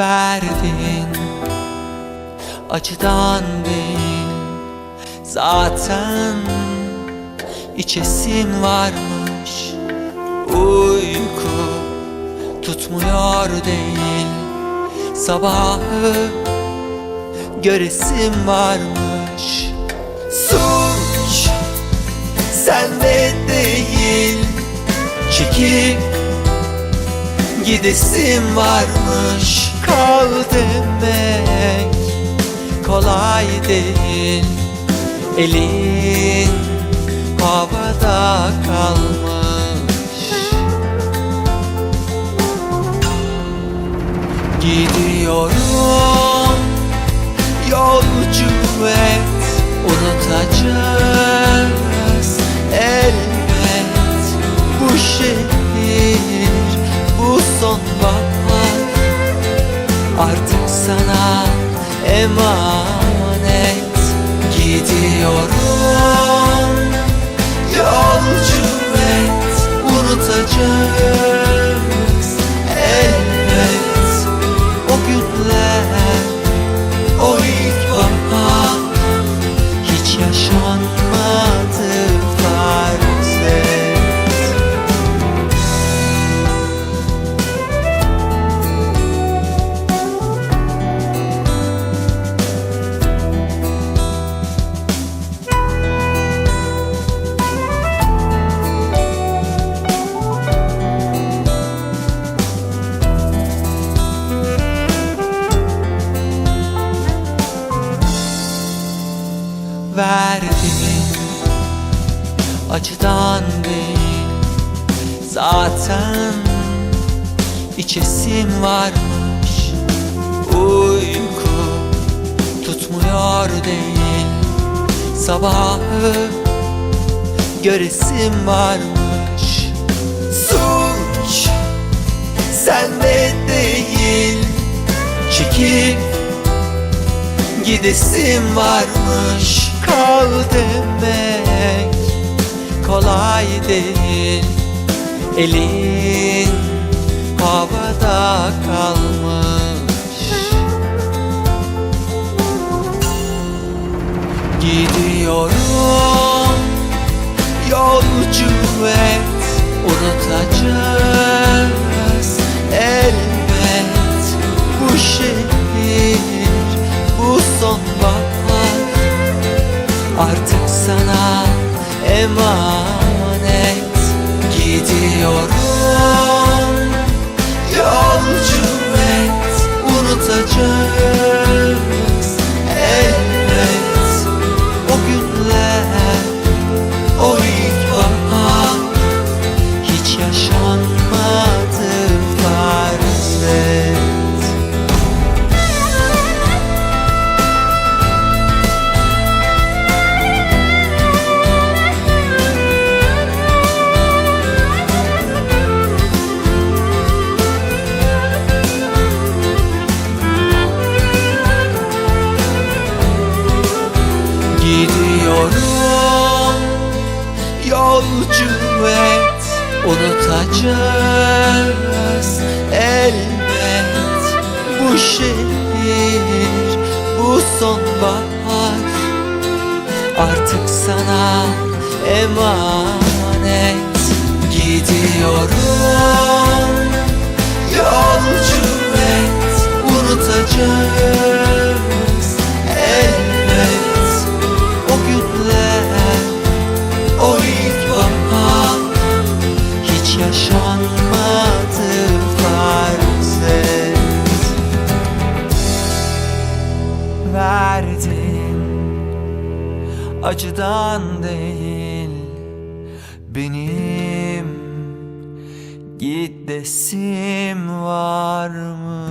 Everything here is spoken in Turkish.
verdin. Acıdan değil Zaten içesim varmış. Uyku tutmuyor değil Sabahı göresim varmış. Suç sende değil Çekip gidesim varmış Kal demek kolay değil Elin havada kalmış Artık sana emanet Gidiyorum Acıdan değil. Zaten içesim varmış. Uyku tutmuyor değil. Sabahı göresim varmış. Suç sende değil. Çekip gidesim varmış. Kal demek kolay değil. Elin havada kalmış. Gidiyorum. Yolcu et Unutacağız emanet Gidiyorum yolcu et Unutacağız elbet bu şehir bu sonbahar. Artık sana emanet Gidiyorum Verdin acıdan değil Benim gidesim var mı?